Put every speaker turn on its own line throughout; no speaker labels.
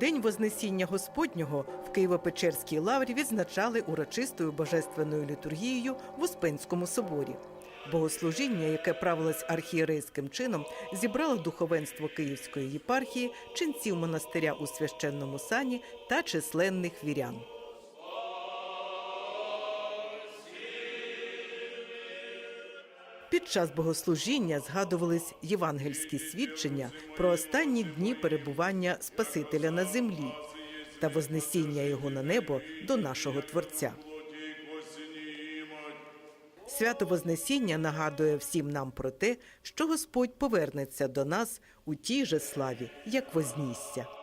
День Вознесіння Господнього в Києво-Печерській лаврі відзначали урочистою божественною літургією в Успенському соборі. Богослужіння, яке правилось архієрейським чином, зібрало духовенство Київської єпархії, ченців монастиря у священному сані та численних вірян. Під час богослужіння згадувались євангельські свідчення про останні дні перебування Спасителя на землі та вознесіння його на небо до нашого Творця. Свято Вознесіння нагадує всім нам про те, що Господь повернеться до нас у тій же славі, як вознісся. –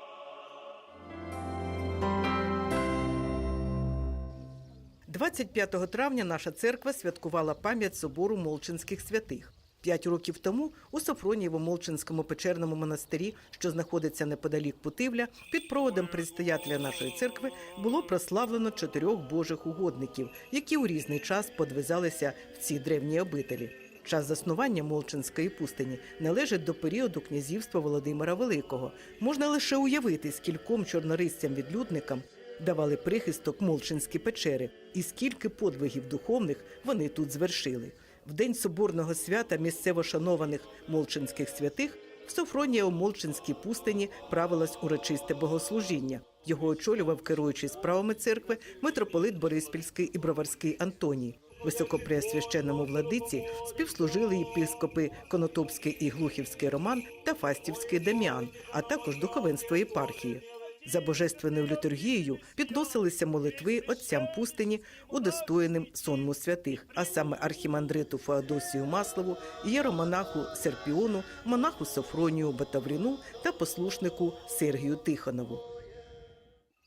25 травня наша церква святкувала пам'ять собору Молчинських святих. П'ять років тому у Софронієво-Молчинському печерному монастирі, що знаходиться неподалік Путивля, під проводом предстоятеля нашої церкви було прославлено чотирьох божих угодників, які у різний час подвизалися в ці древні обителі. Час заснування Молчинської пустині належить до періоду князівства Володимира Великого. Можна лише уявити, скільком чорнорисцям-відлюдникам давали прихисток Молчинські печери, і скільки подвигів духовних вони тут звершили. В день соборного свята місцево шанованих молчинських святих в Софронієво-Молчинській пустині правилось урочисте богослужіння. Його очолював керуючий справами церкви митрополит Бориспільський і Броварський Антоній. Високопреосвященному владиці співслужили єпископи Конотопський і Глухівський Роман та Фастівський Даміан, а також духовенство єпархії. За божественною літургією підносилися молитви отцям пустині, удостоєним сонму святих, а саме архімандриту Феодосію Маслову, єромонаху Серпіону, монаху Софронію Батавріну та послушнику Сергію Тихонову.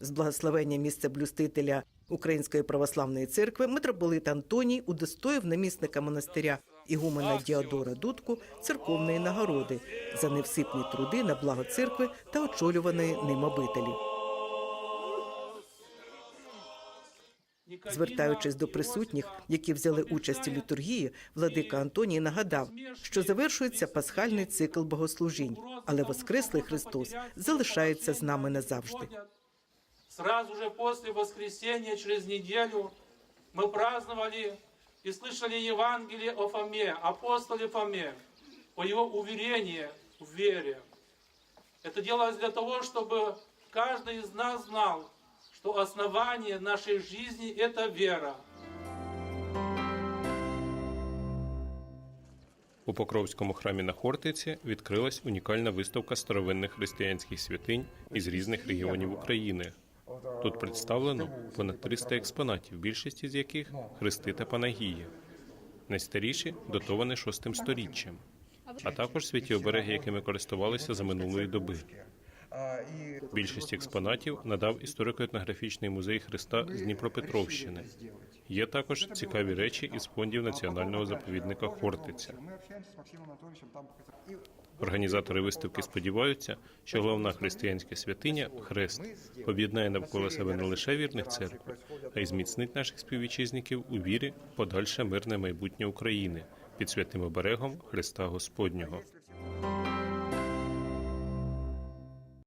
З благословення місцеблюстителя Української православної церкви митрополит Антоній удостоїв намісника монастиря ігумена Діадора Дудку церковної нагороди за невсипні труди на благо церкви та очолюваної ним обителі. Звертаючись до присутніх, які взяли участь у літургії, владика Антоній нагадав, що завершується пасхальний цикл богослужінь, але Воскреслий Христос залишається з нами назавжди.
Сразу же после воскресения, через неделю, мы праздновали и слышали Евангелие о Фоме, апостоле Фоме, о его уверении в вере. Это делалось для того, чтобы каждый из нас знал, что основание нашей жизни – это вера.
У Покровському храмі на Хортиці відкрилась унікальна виставка старовинних християнських святинь із різних регіонів України. Тут представлено понад 300 експонатів, більшість з яких хрести та панагії. Найстаріші дотовані шостим сторіччям, а також святі обереги, якими користувалися за минулої доби. Більшість експонатів надав історико-етнографічний музей Христа з Дніпропетровщини. Є також цікаві речі із фондів національного заповідника Хортиця. Організатори виставки сподіваються, що головна християнська святиня Хрест об'єднає навколо себе не лише вірних церкви, а й зміцнить наших співвітчизників у вірі в подальше мирне майбутнє України під святим оберегом Христа Господнього.